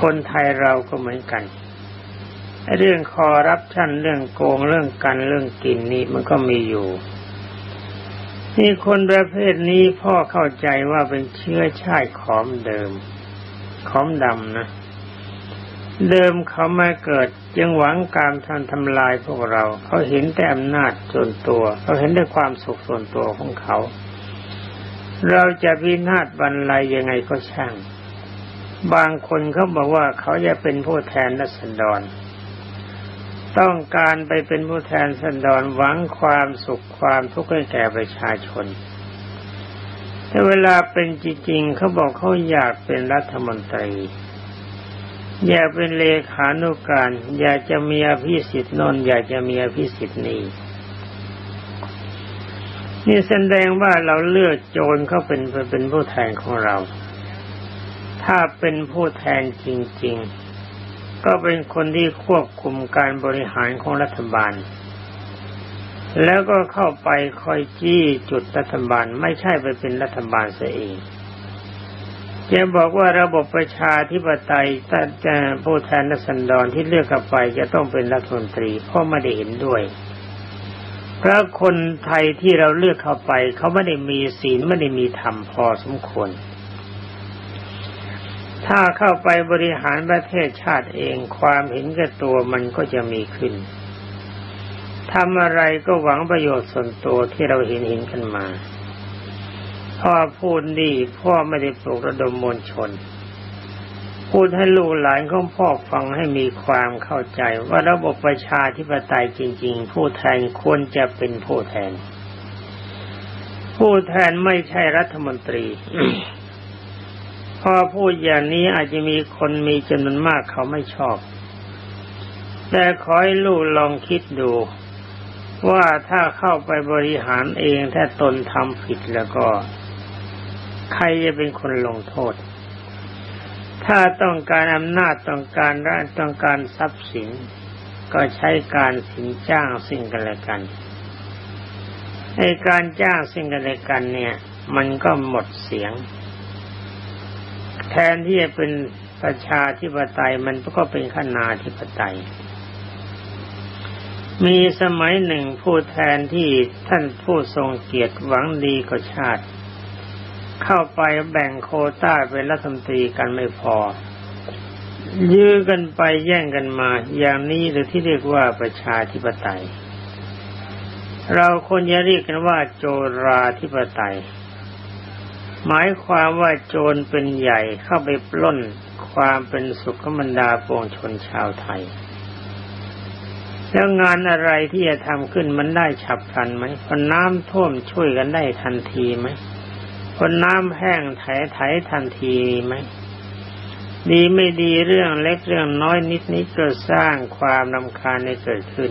คนไทยเราก็เหมือนกันเรื่องคอรับชั่นเรื่องโกงเรื่องกันเรื่องกินนี่มันก็มีอยู่นี่คนประเภทนี้พ่อเข้าใจว่าเป็นเชื้อชาติขอมเดิม ขอมดำนะ เดิมเขามาเกิดจึงหวังการทำทำลายพวกเรา เขาเห็นแต่อำนาจส่วนตัว เขาเห็นแต่ความสุขส่วนตัวของเขา เราจะพินาศบรรลัยยังไงก็ช่าง บางคนเขาบอกว่าเขาจะเป็นผู้แทนรัษฎรต้องการไปเป็นผู้แทนรัษฎรหวังความสุขความทุกข์ให้แก่ประชาชน แต่เวลาเป็นจริงๆเขาบอกเขาอยากเป็นรัฐมนตรี อยากเป็นเลขานุการ อยากจะมีอภิสิทธิ์นนท์อยากจะมีอภิสิทธิ์นี้นี่แสดงว่าเราเลือกโจรเขาเป็นเป็นผู้แทนของเรา ถ้าเป็นผู้แทนจริง ๆ ก็เป็นคนที่ควบคุมการบริหารของรัฐบาล แล้วก็เข้าไปคอยจี้จุดรัฐบาลไม่ใช่ไปเป็นรัฐบาลเสียเองจะบอกว่าระบบประชาธิปไตยถ้าจะผู้แทนรัษฎรที่เลือกเข้าไปจะต้องเป็นรัฐมนตรีเพราะไม่ได้เห็นด้วยเพราะคนไทยที่เราเลือกเข้าไป เขาไม่ได้มีศีลไม่ได้มีธรรมพอสมควร ถ้าเข้าไปบริหารประเทศชาติเองความเห็นแก่ตัวมันก็จะมีขึ้นทำอะไรก็หวังประโยชน์ส่วนตัวที่เราเห็นเห็นกันมา พ่อพูดดีพ่อไม่ได้ปลุกระดมมวลชน พูดให้ลูกหลานของพ่อฟังให้มีความเข้าใจ ว่าระบบประชาธิปไตยจริง ๆ ผู้แทนควรจะเป็นผู้แทน ผู้แทนไม่ใช่รัฐมนตรี พอพูดอย่างนี้อาจจะมีคนมีจำนวนมากเขาไม่ชอบ แต่ขอให้ลูกลองคิดดู ว่าถ้าเข้าไปบริหารเองถ้าตนทำผิดแล้วก็ ใครจะเป็นคนลงโทษ ถ้าต้องการอำนาจต้องการร่างต้องการทรัพย์สิน ก็ใช้การสินจ้างสิ่งกันและกันในการจ้างสิ่งกันและกันเนี่ย มันก็หมดเสียง แทนที่จะเป็นประชาธิปไตยมันก็เป็นขนาธิปไตย มีสมัยหนึ่งผู้แทนที่ท่านผู้ทรงเกียรติหวังดีกับชาติ เข้าไปแบ่งโคต้าเป็นรัฐมนตรีกันไม่พอ ยื้อกันไปแย่งกันมา อย่างนี้หรือที่เรียกว่าประชาธิปไตย เราควรจะเรียกกันว่าโจราธิปไตย หมายความว่าโจรเป็นใหญ่เข้าไปปล้นความเป็นสุขบรรดาปวงชนชาวไทย แล้วงานอะไรที่จะทำขึ้นมันได้ฉับพลันไหมพอน้ำท่วมช่วยกันได้ทันทีไหมพอน้ำแห้งไถไถทันทีไหมดีไม่ดีเรื่องเล็กเรื่องน้อยนิดนิดก็สร้างความรำคาญในเกิดขึ้น